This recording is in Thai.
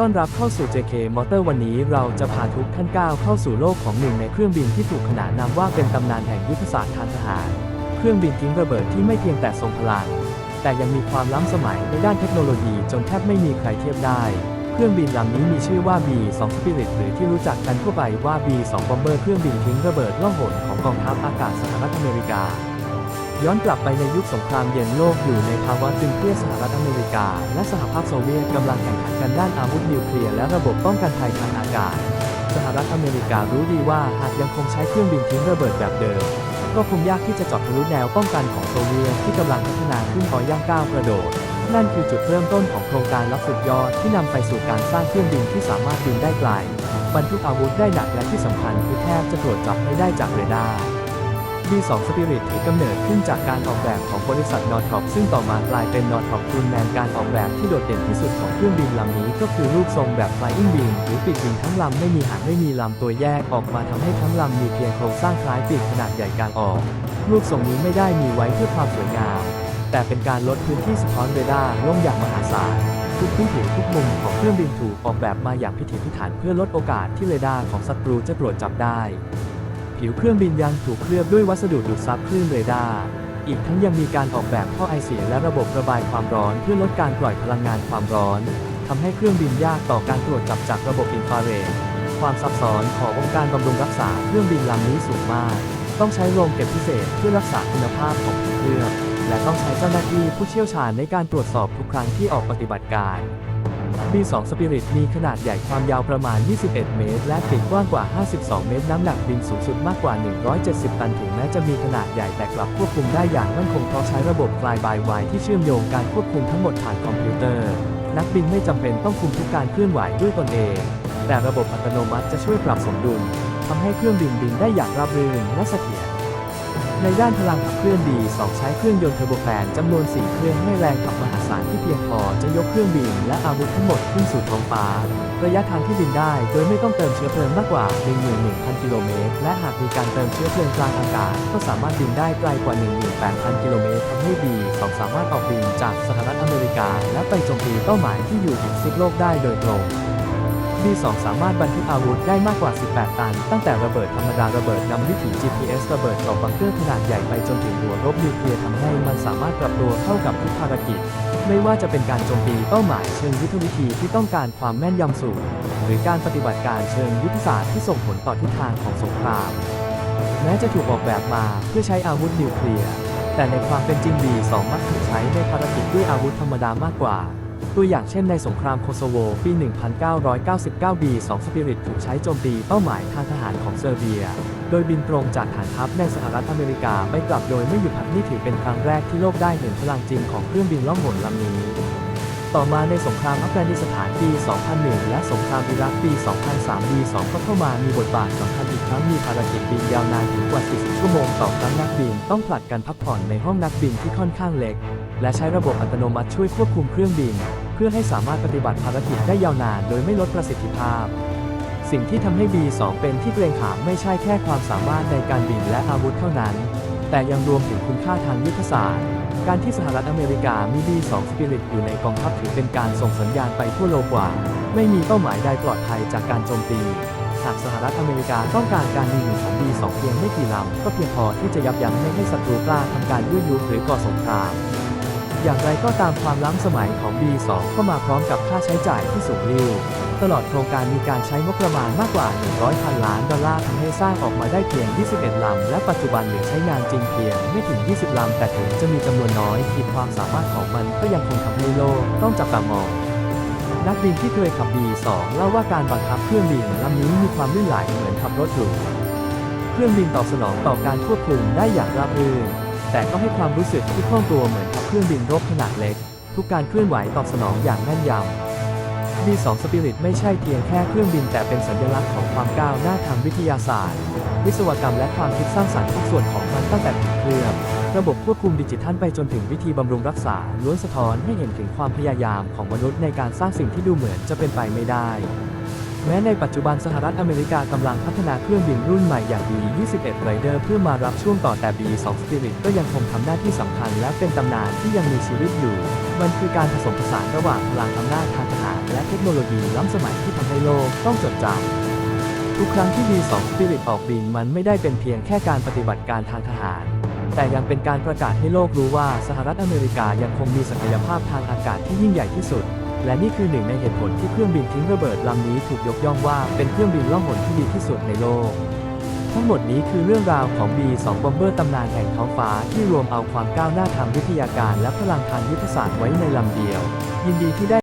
ต้อนรับเข้าสู่ JK Motor วันนี้เราจะพาทุกท่านก้าวเข้าสู่โลกของหนึ่งในเครื่องบินที่ถูกขนานนามว่าเป็นตำนานแห่งยุทธศาสตร์ทางทหาร เครื่องบินทิ้งระเบิดที่ไม่เพียงแต่ทรงพลัง แต่ยังมีความล้ำสมัยในด้านเทคโนโลยีจนแทบไม่มีใครเทียบได้ เครื่องบินลำนี้มีชื่อว่า B2 Spirit หรือที่รู้จักกันทั่วไปว่า B2 Bomber เครื่องบินทิ้งระเบิดล่องหนของกองทัพอากาศสหรัฐอเมริกา ย้อนกลับไปในยุคสงครามเย็นโลกอยู่ในภาวะตึงเครียดสหรัฐอเมริกา และสหภาพโซเวียตกำลังแข่งขันกันด้านอาวุธนิวเคลียร์และระบบป้องกันภัยทางอากาศ สหรัฐอเมริการู้ดีว่าหากยังคงใช้เครื่องบินทิ้งระเบิดแบบเดิม ก็คงยากที่จะเจาะทะลุแนวป้องกันของโซเวียตที่กำลังพัฒนาขึ้นต่อย่างก้าวกระโดด นั่นคือจุดเริ่มต้นของโครงการลับสุดยอดที่นำไปสู่การสร้างเครื่องบินที่สามารถบินได้ไกลบรรทุกอาวุธได้หนักและที่สำคัญคือแทบจะตรวจจับไม่ได้จากเรดาร์ B2 Spirit ถือกำเนิดขึ้นจากการออกแบบของบริษัท Northrop ซึ่งต่อมากลายเป็น Northrop Grumman การออกแบบที่โดดเด่นที่สุดของเครื่องบินลำนี้ก็คือรูปทรงแบบ Flying Wing หรือปีกบินทั้งลำไม่มีหางไม่มีลำตัวแยกออกมาทำให้ทั้งลำมีเพียงโครงสร้างคล้ายปีกขนาดใหญ่กลางออก รูปทรงนี้ไม่ได้มีไว้เพื่อความสวยงาม แต่เป็นการลดพื้นที่สะท้อนเรดาร์ลงอย่างมหาศาลทุกพื้นผิวทุกมุมของเครื่องบินถูกออกแบบมาอย่างพิถีพิถันเพื่อลดโอกาสที่เรดาร์ของศัตรูจะตรวจจับได้ ผิวเครื่องบินยังถูกเคลือบด้วยวัสดุดูดซับคลื่นเรดาร์ อีกทั้งยังมีการออกแบบท่อไอเสียและระบบระบายความร้อนเพื่อลดการปล่อยพลังงานความร้อนทำให้เครื่องบินยากต่อการตรวจจับจากระบบอินฟราเรด ความซับซ้อนขององค์การบำรุงรักษาเครื่องบินลำนี้สูงมาก ต้องใช้โรงเก็บพิเศษเพื่อรักษาคุณภาพของเครื่องและต้องใช้เจ้าหน้าที่ผู้เชี่ยวชาญในการตรวจสอบทุกครั้งที่ออกปฏิบัติการ B2 Spirit มีขนาดใหญ่ความยาวประมาณ 21 เมตร และปีกกว้างกว่า 52 เมตร น้ำหนักบินสูงสุดมากกว่า 170 ตัน ถึงแม้จะมีขนาดใหญ่แต่กลับควบคุมได้อย่างมั่นคงเพราะใช้ระบบ Fly by Wire ที่เชื่อมโยงการควบคุมทั้งหมดผ่านคอมพิวเตอร์ นักบินไม่จำเป็นต้องคุมทุกการเคลื่อนไหวด้วยตนเอง แต่ระบบอัตโนมัติจะช่วยปรับสมดุลทำให้เครื่องบินบินได้อย่างราบรื่นและเสถียร ในด้านพลังขับเคลื่อน B2 ใช้เครื่องยนต์เทอร์โบแฟนจำนวน 4 เครื่องให้แรงขับมหาศาลที่เพียงพอจะยกเครื่องบินและอาวุธทั้งหมดขึ้นสู่ท้องฟ้า ระยะทางที่บินได้โดยไม่ต้องเติมเชื้อเพลิงมากกว่า 11,000 กิโลเมตร และหากมีการเติมเชื้อเพลิงกลางอากาศ ก็สามารถบินได้ไกลกว่า 18,000 กิโลเมตรทำให้ B2 สามารถออกบินจากสหรัฐอเมริกา และไปโจมตีเป้าหมายที่อยู่อีกซีกโลกได้โดยตรง B2 สามารถบรรทุกอาวุธได้มากกว่า 18 ตัน ตั้งแต่ระเบิดธรรมดาระเบิดนำวิถี GPS ระเบิดต่อบังเกอร์ขนาดใหญ่ไปจนถึงหัวรบนิวเคลียร์ทำให้มันสามารถปรับตัวเข้ากับทุกภารกิจ ไม่ว่าจะเป็นการโจมตีเป้าหมายเชิงยุทธวิธีที่ต้องการความแม่นยำสูง หรือการปฏิบัติการเชิงยุทธศาสตร์ที่ส่งผลต่อทิศทางของสงคราม แม้จะถูกออกแบบมาเพื่อใช้อาวุธนิวเคลียร์แต่ในความเป็นจริง B2 มักถูกใช้ในภารกิจด้วยอาวุธธรรมดามากกว่า ตัวอย่างเช่นในสงครามโคโซโว ปี 1999 B2 Spirit ถูกใช้โจมตีเป้าหมายทางทหารของเซอร์เบีย โดยบินตรงจากฐานทัพในสหรัฐอเมริกาไปกลับโดยไม่หยุดพักนี่ถือเป็นครั้งแรกที่โลกได้เห็นพลังจริงของเครื่องบินล่องหนลำนี้ต่อมาในสงครามอัฟกานิสถานปี 2001 และสงครามอิรักปี 2003 B2 ก็เข้ามามีบทบาทสำคัญอีกครั้งมีภารกิจบินยาวนานถึงกว่า 40 ชั่วโมงต่อครั้งนักบินต้องผลัดกันพักผ่อนในห้องนักบินที่ค่อนข้างเล็ก และใช้ระบบอัตโนมัติช่วยควบคุมเครื่องบิน เพื่อให้สามารถปฏิบัติภารกิจได้ยาวนานโดยไม่ลดประสิทธิภาพ สิ่งที่ทำให้ B2 เป็นที่เกรงขามไม่ใช่แค่ความสามารถในการบินและอาวุธเท่านั้น แต่ยังรวมถึงคุณค่าทางยุทธศาสตร์ การที่สหรัฐอเมริกามี B2 Spirit อยู่ในกองทัพถือเป็นการส่งสัญญาณไปทั่วโลกว่า ไม่มีเป้าหมายใดปลอดภัยจากการโจมตีหากสหรัฐอเมริกาต้องการการมีอยู่ของ B2 เพียงไม่กี่ลำก็เพียงพอที่จะยับยั้งไม่ให้ศัตรูกล้าทำการยั่วยุหรือก่อสงคราม อย่างไรก็ตามความล้ำสมัยของ B2 ก็มาพร้อมกับค่าใช้จ่ายที่สูงลิ่วตลอดโครงการมีการใช้งบประมาณมากกว่า 100พันล้านดอลลาร์ทำให้สร้างออกมาได้เพียง 21 ลำ และปัจจุบันเหลือใช้งานจริงเพียงไม่ถึง 20 ลำ แต่ถึงจะมีจำนวนน้อยขีดความสามารถของมันก็ยังคงทำให้โลกต้องจับตามองนักบินที่เคยขับ B2 เล่าว่าการบังคับเครื่องบินลำนี้มีความลื่นไหลเหมือนขับรถหรู เครื่องบินตอบสนองต่อการควบคุมได้อย่างราบรื่น แต่ก็ให้ความรู้สึกที่คล่องตัวเหมือนขับเครื่องบินรบขนาดเล็ก ทุกการเคลื่อนไหวตอบสนองอย่างแม่นยำ B2 Spirit ไม่ใช่เพียงแค่เครื่องบินแต่เป็นสัญลักษณ์ของความก้าวหน้าทางวิทยาศาสตร์ วิศวกรรมและความคิดสร้างสรรค์ทุกส่วนของมันตั้งแต่ถึงเครื่องระบบควบคุมดิจิทัลไปจนถึงวิธีบำรุงรักษาล้วนสะท้อนให้เห็นถึงความพยายามของมนุษย์ในการสร้างสิ่งที่ดูเหมือนจะเป็นไปไม่ได้ แม้ในปัจจุบันสหรัฐอเมริกากำลังพัฒนาเครื่องบินรุ่นใหม่อย่าง B-21 Raider เพื่อมารับช่วงต่อแต่ B-2 Spirit ก็ยังคงทำหน้าที่สำคัญและเป็นตำนานที่ยังมีชีวิตอยู่ มันคือการผสมผสานระหว่างพลังอำนาจทางทหารและเทคโนโลยีล้ำสมัยที่ทำให้โลกต้องจดจำทุกครั้งที่ B2 Spirit ออกบินมันไม่ได้เป็นเพียงแค่การปฏิบัติการทางทหาร แต่ยังเป็นการประกาศให้โลกรู้ว่าสหรัฐอเมริกายังคงมีศักยภาพทางอากาศที่ยิ่งใหญ่ที่สุด และนี่คือหนึ่งในเหตุผลที่เครื่องบินทิ้งระเบิดลำนี้ถูกยกย่องว่าเป็นเครื่องบินล่องหนที่ดีที่สุดในโลก ทั้งหมดนี้คือเรื่องราวของ B2 Bomber ตำนานแห่งท้องฟ้าที่รวมเอาความก้าวหน้าทางวิทยาการและพลังทางยุทธศาสตร์ไว้ในลำเดียว ยินดีที่ได้